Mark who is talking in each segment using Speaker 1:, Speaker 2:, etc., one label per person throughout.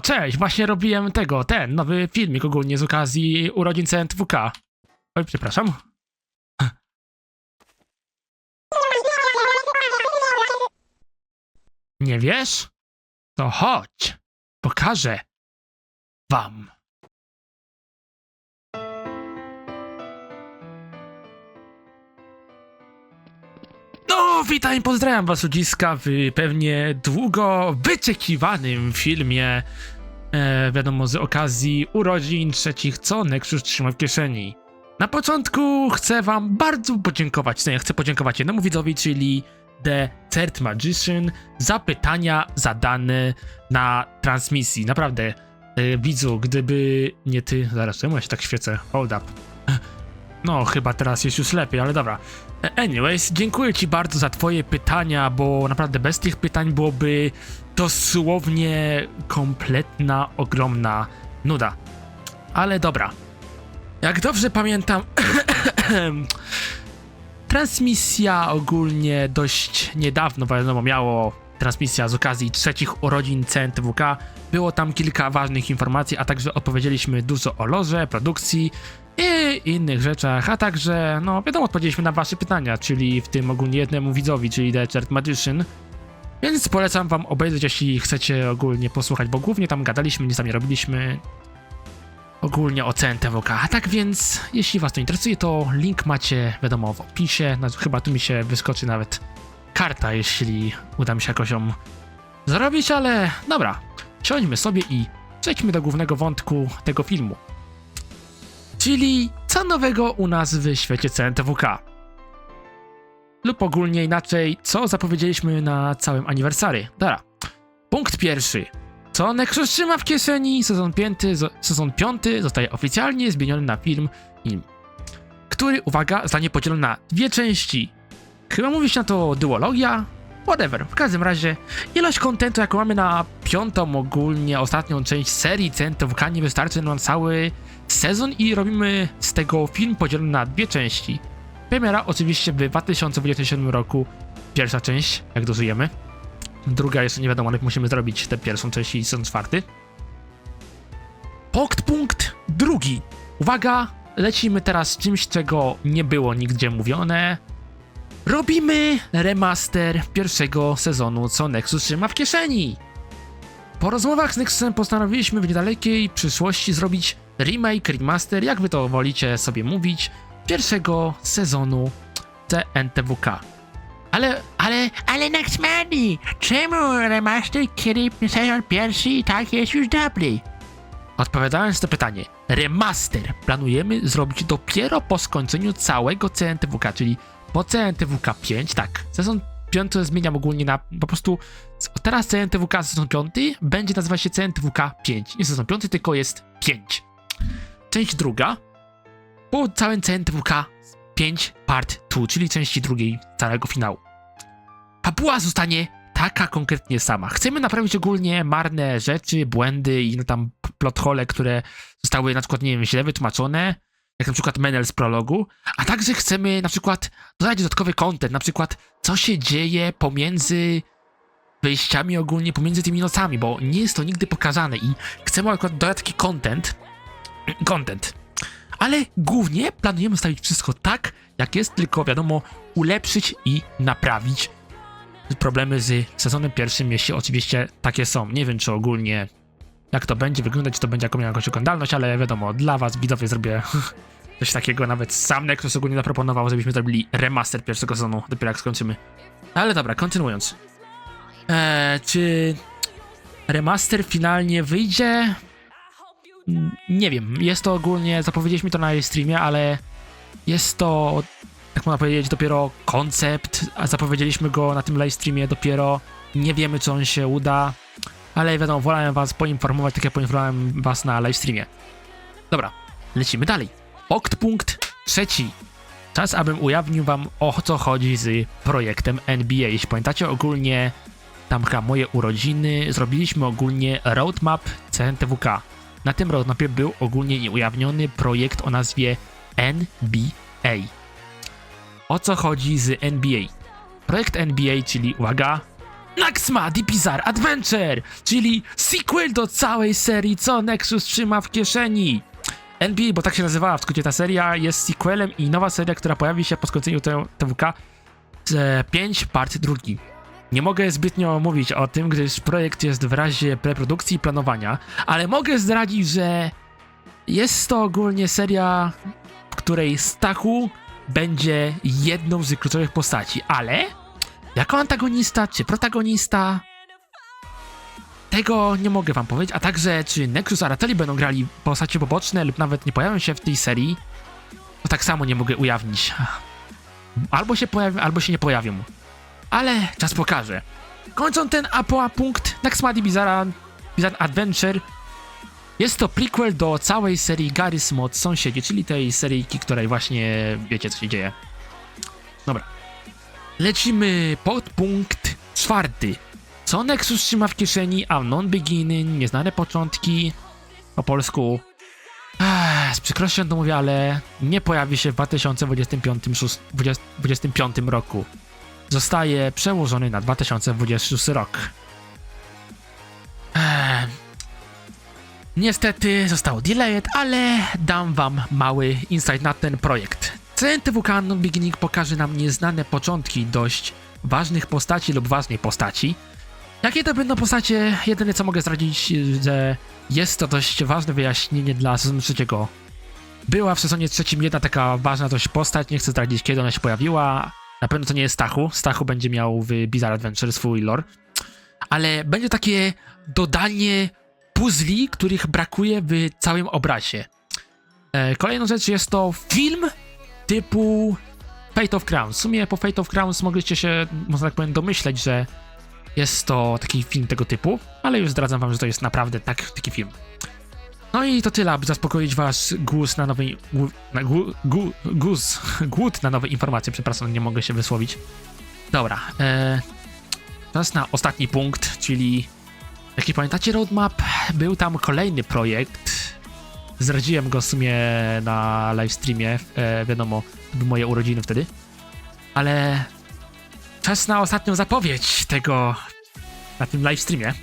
Speaker 1: Cześć, właśnie robiłem tego, ten, nowy filmik ogólnie z okazji urodzin CNTWK. Oj, przepraszam. Nie wiesz? To chodź, pokażę wam. No, witam i pozdrawiam was ludziska w pewnie długo wyczekiwanym filmie, e, wiadomo, z okazji urodzin trzecich, co Nexus trzyma w kieszeni. Na początku chcę wam bardzo podziękować, nie, chcę podziękować jednemu widzowi, czyli The Third Magician, za pytania zadane na transmisji. Naprawdę, e, widzu, gdyby nie ty... Zaraz, czemu ja się tak świecę? Hold up. No, chyba teraz jest już lepiej, ale dobra. Anyways, dziękuję Ci bardzo za Twoje pytania, bo naprawdę bez tych pytań byłoby dosłownie kompletna, ogromna nuda. Ale dobra. Jak dobrze pamiętam, transmisja ogólnie dość niedawno, wiadomo, miało transmisja z okazji trzecich urodzin CNTWK. Było tam kilka ważnych informacji, a także opowiedzieliśmy dużo o loże, produkcji i innych rzeczach, a także, no wiadomo, odpowiedzieliśmy na wasze pytania, czyli w tym ogólnie jednemu widzowi, czyli The Chart Magician. Więc polecam wam obejrzeć, jeśli chcecie ogólnie posłuchać, bo głównie tam gadaliśmy, nic tam nie robiliśmy. Ogólnie o CNTWK. A tak więc, jeśli was to interesuje, to link macie, wiadomo, w opisie. No, chyba tu mi się wyskoczy nawet karta, jeśli uda mi się jakoś ją zrobić, ale dobra. Siądźmy sobie i przejdźmy do głównego wątku tego filmu. Czyli co nowego u nas w świecie CNTWK? Lub ogólnie inaczej, co zapowiedzieliśmy na całym aniversary. Dobra. Punkt pierwszy. Co Nexus trzyma w kieszeni? Sezon 5, sezon 5 zostaje oficjalnie zmieniony na film im, który, uwaga, zostanie podzielony na dwie części. Chyba mówi się na to duologia? Whatever. W każdym razie, ilość kontentu, jaką mamy na piątą ogólnie, ostatnią część serii CNTWK nie wystarczy nam cały sezon i robimy z tego film podzielony na dwie części. Premiera oczywiście w 2027 roku, pierwsza część, jak dożyjemy. Druga jeszcze nie wiadomo, ale musimy zrobić tę pierwszą część i sezon czwarty. Punkt, punkt drugi. Uwaga, lecimy teraz z czymś, czego nie było nigdzie mówione. Robimy remaster pierwszego sezonu, co Nexus trzyma w kieszeni. Po rozmowach z Nexusem postanowiliśmy w niedalekiej przyszłości zrobić remake, remaster, jak wy to wolicie sobie mówić, pierwszego sezonu CNTWK. Ale, ale,
Speaker 2: Ale Naxmani, czemu remaster, kiedy sezon pierwszy i tak jest już dobry?
Speaker 1: odpowiadając na to pytanie, remaster planujemy zrobić dopiero po skończeniu całego CNTWK, czyli po CNTWK 5, tak, sezon 5 zmieniam ogólnie na, po prostu, teraz CNTWK sezon 5 będzie nazywać się CNTWK 5, nie sezon 5, tylko jest 5. Część druga, po całym CNTWK 5 part 2, czyli części drugiej całego finału. Fabuła zostanie taka konkretnie sama. Chcemy naprawić ogólnie marne rzeczy, błędy i no tam plot hole, które zostały na przykład, nie wiem, źle wytłumaczone, jak na przykład Menel z prologu, a także chcemy na przykład dodać dodatkowy content, na przykład co się dzieje pomiędzy wyjściami ogólnie, pomiędzy tymi nocami, bo nie jest to nigdy pokazane i chcemy akurat dodać taki content, content. Ale głównie planujemy stawić wszystko tak, jak jest, tylko wiadomo, ulepszyć i naprawić problemy z sezonem pierwszym, jeśli oczywiście takie są. Nie wiem, czy ogólnie jak to będzie wyglądać, czy to będzie jakąś oglądalność, ale wiadomo, dla was widzowie zrobię coś takiego, nawet sam Nexus ogólnie zaproponował, żebyśmy zrobili remaster pierwszego sezonu, dopiero jak skończymy. Ale dobra, kontynuując. Eee, czy remaster finalnie wyjdzie? Mm, Nie wiem, jest to ogólnie, zapowiedzieliśmy to na streamie, ale jest to, jak można powiedzieć, dopiero koncept, a zapowiedzieliśmy go na tym live streamie dopiero, nie wiemy czy on się uda, ale wiadomo, wolałem was poinformować, tak jak poinformowałem was na live streamie. Dobra, lecimy dalej. Okt punkt trzeci. Czas, abym ujawnił wam o co chodzi z projektem NBA. Jeśli pamiętacie ogólnie, tam chyba moje urodziny, zrobiliśmy ogólnie roadmap CNTWK. Na tym roadmapie był ogólnie ujawniony projekt o nazwie NBA. O co chodzi z NBA? Projekt NBA, czyli uwaga, Naxma The Bizarre Adventure, czyli sequel do całej serii, co Nexus trzyma w kieszeni. NBA, bo tak się nazywała w skrócie ta seria, jest sequelem i nowa seria, która pojawi się po skończeniu TWK z 5 part drugi. Nie mogę zbytnio mówić o tym, gdyż projekt jest w razie preprodukcji i planowania, ale mogę zdradzić, że jest to ogólnie seria, w której Stachu będzie jedną z kluczowych postaci, ale jako antagonista czy protagonista tego nie mogę wam powiedzieć, a także czy Nexus Arateli będą grali postacie poboczne lub nawet nie pojawią się w tej serii, to tak samo nie mogę ujawnić. Albo się pojawią, albo się nie pojawią. Ale czas pokaże. Kończąc ten apoa punkt Naxmadi Bizarra Bizarre Adventure jest to prequel do całej serii Garry's Mod Sąsiedzi, czyli tej seryjki, której właśnie wiecie co się dzieje. Dobra. Lecimy pod punkt czwarty. Co Nexus trzyma w kieszeni? Unknown Beginning, nieznane początki. Po polsku. Z przykrością to mówię, ale nie pojawi się w 2025 szóst- 20 25 roku. Zostaje przełożony na 2026 rok. Ech, Niestety zostało delayed, ale dam wam mały insight na ten projekt. CNTWK Unknown Beginning pokaże nam nieznane początki dość ważnych postaci lub ważnej postaci. Jakie to będą postacie? Jedyne co mogę zdradzić, że jest to dość ważne wyjaśnienie dla sezonu trzeciego. Była w sezonie trzecim jedna taka ważna dość postać, nie chcę zdradzić kiedy ona się pojawiła. Na pewno to nie jest Stachu. Stachu będzie miał w Bizarre Adventure swój lore. Ale będzie takie dodanie puzli, których brakuje w całym obrazie. E, kolejną rzecz jest to film typu Fate of Crowns. W sumie po Fate of Crowns mogliście się, można tak powiem, domyśleć, że jest to taki film tego typu, ale już zdradzam wam, że to jest naprawdę tak, taki film. No i to tyle, aby zaspokoić wasz głos na nowej... Na, głu, głu, głos, głód na nowe informacje, przepraszam, nie mogę się wysłowić. Dobra, e, czas na ostatni punkt, czyli Jeśli pamiętacie roadmap, był tam kolejny projekt. Zdradziłem go w sumie na livestreamie, e, wiadomo, były moje urodziny wtedy. Ale czas na ostatnią zapowiedź tego na tym livestreamie.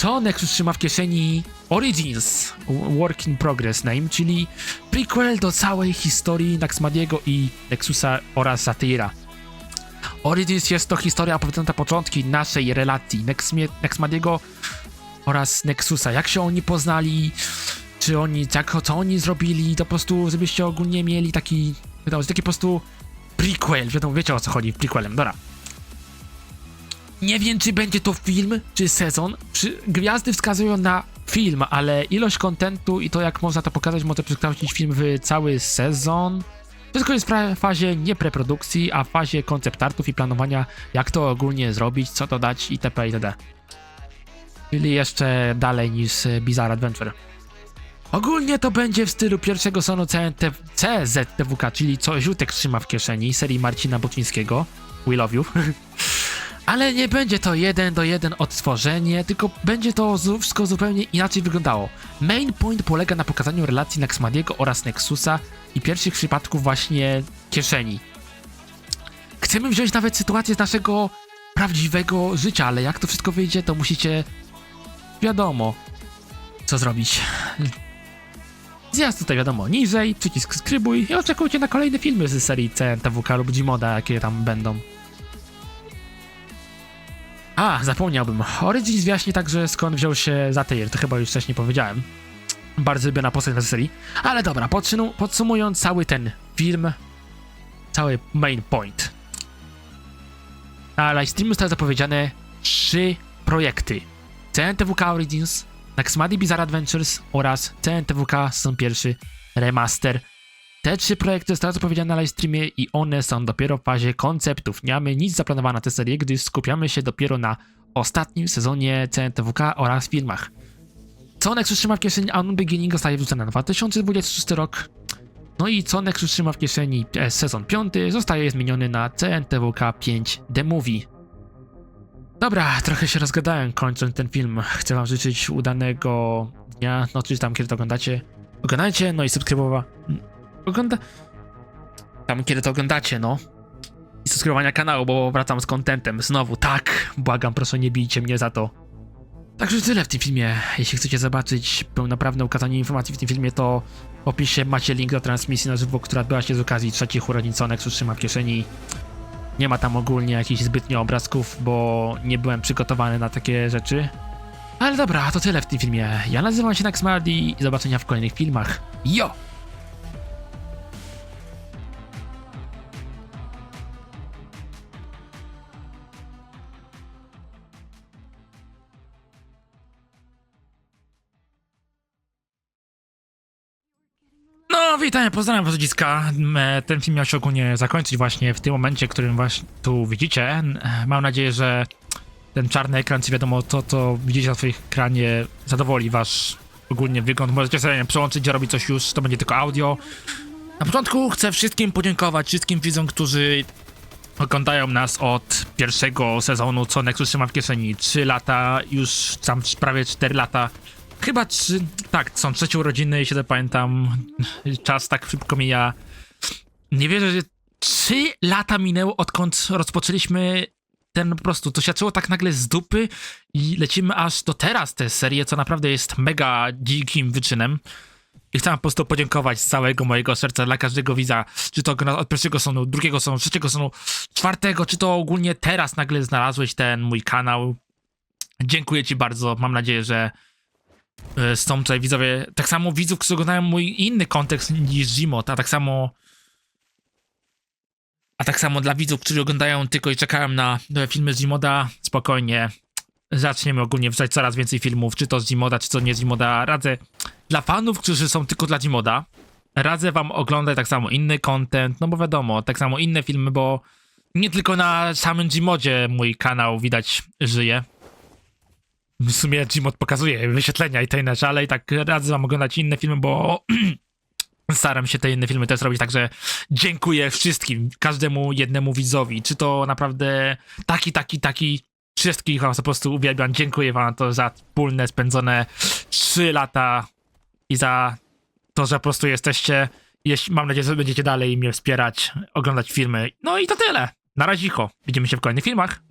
Speaker 1: Co Nexus trzyma w kieszeni Origins, Work in Progress name, czyli prequel do całej historii Naxmadiego i Nexusa oraz Satyra. Origins jest to historia opowiadająca początki naszej relacji Nexmadiego oraz Nexusa. Jak się oni poznali, czy oni, jak, co oni zrobili, to po prostu, żebyście ogólnie mieli taki, wiadomo, taki po prostu prequel, wiadomo, wiecie o co chodzi prequelem, dobra. Nie wiem, czy będzie to film, czy sezon. Gwiazdy wskazują na film, ale ilość kontentu i to, jak można to pokazać, może przekształcić film w cały sezon. Wszystko jest w fazie nie preprodukcji, a w fazie koncept artów i planowania, jak to ogólnie zrobić, co dodać itp. itd. Czyli jeszcze dalej niż Bizarre Adventure. Ogólnie to będzie w stylu pierwszego sonu CZTWK, czyli co Ziutek trzyma w kieszeni, serii Marcina Boczyńskiego. We love you. Ale nie będzie to jeden do jeden odtworzenie, tylko będzie to wszystko zupełnie inaczej wyglądało. Main point polega na pokazaniu relacji Naxmadiego oraz Nexusa i pierwszych przypadków właśnie kieszeni. Chcemy wziąć nawet sytuację z naszego prawdziwego życia, ale jak to wszystko wyjdzie, to musicie wiadomo co zrobić. Zjazd tutaj wiadomo niżej, przycisk skrybuj i oczekujcie na kolejne filmy z serii CNTWK lub Gmoda, jakie tam będą. A, zapomniałbym. Origins wyjaśni także skąd wziął się Zatyr, to chyba już wcześniej powiedziałem. Bardzo lubię na postać w serii. Ale dobra, podsumując cały ten film, cały main point. Na livestreamu zostały zapowiedziane trzy projekty. CNTWK Origins, Naxmadi Bizarre Adventures oraz CNTWK Sezon pierwszy Remaster. Te trzy projekty zostały zapowiedziane na livestreamie i one są dopiero w fazie konceptów. Nie mamy nic zaplanowane na tę serię, gdyż skupiamy się dopiero na ostatnim sezonie CNTWK oraz filmach. Co Nexus trzyma w kieszeni Unknown Beginning zostaje wrzucone na 2026 rok. No i co Nexus trzyma w kieszeni e, sezon 5 zostaje zmieniony na CNTWK 5 The Movie. Dobra, trochę się rozgadałem kończąc ten film. Chcę wam życzyć udanego dnia, no czy tam kiedy to oglądacie. Oglądajcie, no i subskrybowa. Ogląda... Tam kiedy to oglądacie, no. i subskrybowania kanału, bo wracam z kontentem znowu. Tak, błagam, proszę nie bijcie mnie za to. Także tyle w tym filmie. Jeśli chcecie zobaczyć pełnoprawne ukazanie informacji w tym filmie, to w opisie macie link do transmisji na żywo, która odbyła się z okazji trzecich urodzin Nexus trzyma w kieszeni. Nie ma tam ogólnie jakichś zbytnio obrazków, bo nie byłem przygotowany na takie rzeczy. Ale dobra, to tyle w tym filmie. Ja nazywam się Naxmardi i do zobaczenia w kolejnych filmach. Jo! No, witam, pozdrawiam was. M, e, Ten film miał się ogólnie zakończyć właśnie w tym momencie, którym właśnie tu widzicie. Mam nadzieję, że ten czarny ekran, czy wiadomo to, co widzicie na swoim ekranie, zadowoli wasz ogólnie wygląd. Możecie sobie przełączyć, gdzie robi coś już, to będzie tylko audio. Na początku chcę wszystkim podziękować, wszystkim widzom, którzy oglądają nas od pierwszego sezonu, co Nexus trzyma w kieszeni. 3 lata, już tam prawie 4 lata. Chyba trzy, tak, są trzecie urodziny, jeśli dobrze pamiętam. Czas tak szybko mija. Nie wierzę, że trzy lata minęło, odkąd rozpoczęliśmy ten po prostu, to się zaczęło tak nagle z dupy i lecimy aż do teraz tę serię, co naprawdę jest mega dzikim wyczynem. I chcę po prostu podziękować z całego mojego serca dla każdego widza, czy to od pierwszego sonu, drugiego sonu, trzeciego sonu, czwartego, czy to ogólnie teraz nagle znalazłeś ten mój kanał. Dziękuję ci bardzo, mam nadzieję, że są tutaj widzowie, tak samo widzów, którzy oglądają mój inny kontekst niż Zimot, a tak samo a tak samo dla widzów, którzy oglądają tylko i czekają na filmy z Zimoda, spokojnie. Zaczniemy ogólnie wrzucać coraz więcej filmów, czy to z Zimoda, czy to nie z Zimoda. Radzę dla fanów, którzy są tylko dla Zimoda, radzę wam oglądać tak samo inny content, no bo wiadomo, tak samo inne filmy, bo nie tylko na samym Gmodzie mój kanał widać żyje. W sumie Gmod pokazuje wyświetlenia i te inne, ale i tak radzę wam oglądać inne filmy, bo staram się te inne filmy też robić, także dziękuję wszystkim, każdemu jednemu widzowi, czy to naprawdę taki, taki, taki, wszystkich was po prostu uwielbiam, dziękuję wam to za wspólne spędzone 3 lata i za to, że po prostu jesteście, jeśli, mam nadzieję, że będziecie dalej mnie wspierać, oglądać filmy, no i to tyle, na razie, widzimy się w kolejnych filmach.